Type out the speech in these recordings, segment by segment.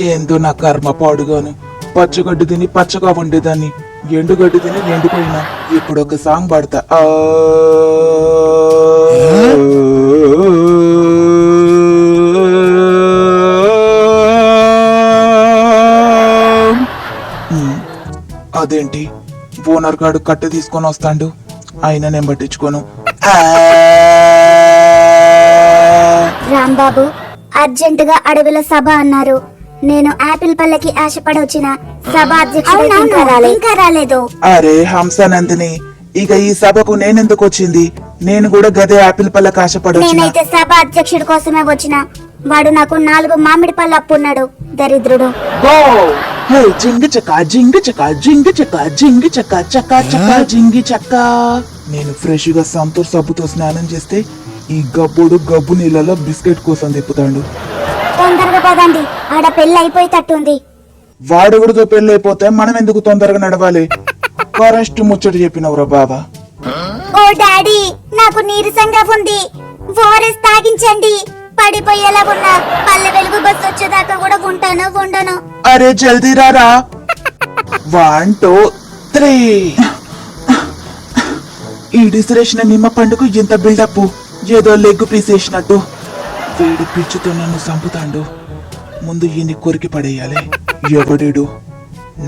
ఏందో నా కర్మ పాడుగాను. పచ్చగడ్డి తిని పచ్చగా ఉండేదాన్ని ఎండుగడ్డి తిని ఎండిపోయినా. ఇప్పుడు ఒక సాంగ్ పాడతా. ఆ. అదేంటి? ఓనర్ గాడు కట్టె తీసుకొని వస్తాడు. ఆయన నేను పట్టించుకోను. రాంబాబు అర్జెంటుగా అడవిలో సభ అన్నారు. నేను ఆపిల్ పళ్ళకి ఆశపడి వచ్చిన సభ అధ్యక్షుడు ఇంకా రాలేదు. ఇంకా రాలేదు. అరే హంసనందిని ఇక ఈ సభకు నేనెందుకు వచ్చింది నేను కూడా గదే ఆపిల్ పళ్ళ కాశపడి వచ్చిన నేనైతే సభ అధ్యక్షుడి కోసమే వచ్చిన. వాడు నాకు నాలుగు మామిడి పళ్ళు అప్పున్నాడు దరిద్రుడు. హే! జింగి చక్క జింగి చక్క జింగి చక్క జింగి చక్క చక్క చక్క జింగి చక్క నేను ఫ్రెష్గా సంతూర్ సబ్బుతో స్నానం చేస్తే ఈ గబ్బుడు గబ్బు నీళ్ళలో బిస్కెట్ కోసం తిప్పుతాడు. తొందరగా పదండి. ఆడ పెళ్ళి అయిపోయేటట్టుంది వాడెవడితో పెళ్ళి అయిపోతే మనం ఎందుకు తొందరగా నడవాలి? ఫారెస్ట్ ముచ్చట చెప్పినవురా బాబా. ఓ డాడీ నాకు నీరసంగా ఉంది. ఓరెస్ తాగించండి. పడిపోయేలా ఉన్నా పల్లె వెలుగు బస్సు వచ్చేదాకా కూడా ఉంటాను ఉండను? అరే జల్దీ రారా. One two three. ఈ డిసిరేషన్ నిమ్మ పండుగ ఇంత బిల్డప్ ఏదో లెగ్ పీస్ వేసినట్టు వీడి పిచ్చితో నన్ను చంపుతాండు. ముందు ఈయన్ని కొరికి పడేయాలి. ఎవడేడు?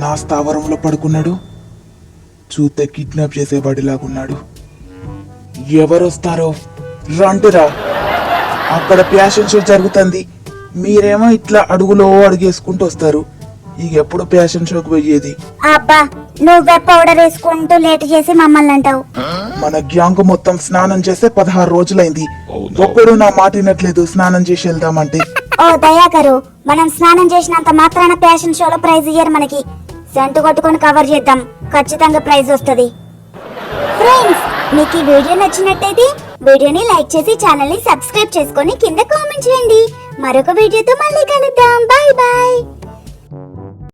నా స్థావరంలో పడుకున్నాడు? చూస్తే కిడ్నాప్ చేసేవాడిలాగున్నాడు ఎవరొస్తారో? రంటురా అక్కడ ప్యాషన్ షో జరుగుతుంది. మీరేమో ఇట్లా అడుగులో అడుగేసుకుంటూ వస్తారు ఇక ఎప్పుడు ప్యాషన్ షోకి పోయేది? అబ్బా నువ్వే పౌడర్ వేసుకుంటూ లేట్ చేసి మమ్మల్ని అంటావు. మన గ్యాంగ్ మొత్తం స్నానం చేస్తే పదహారు రోజులైంది. ఒక్కడు నా మాట వినట్లేదు స్నానం చేసి వెళ్దామంటే. ఓ దయాకరు మనం స్నానం చేసినంత మాత్రాన ఫ్యాషన్ షోలో ప్రైజ్ ఇయ్యరు మనకి. సెంటు కొట్టుకొని కవర్ చేద్దాం ఖచ్చితంగా ప్రైజ్ వస్తది. ఫ్రెండ్స్ మీకు ఈ వీడియో నచ్చినట్టయితే వీడియోని లైక్ చేసి ఛానల్ని సబ్స్క్రైబ్ చేసుకొని కింద కామెంట్ చేయండి. మరొక వీడియోతో మళ్ళీ కలుద్దాం. Bye bye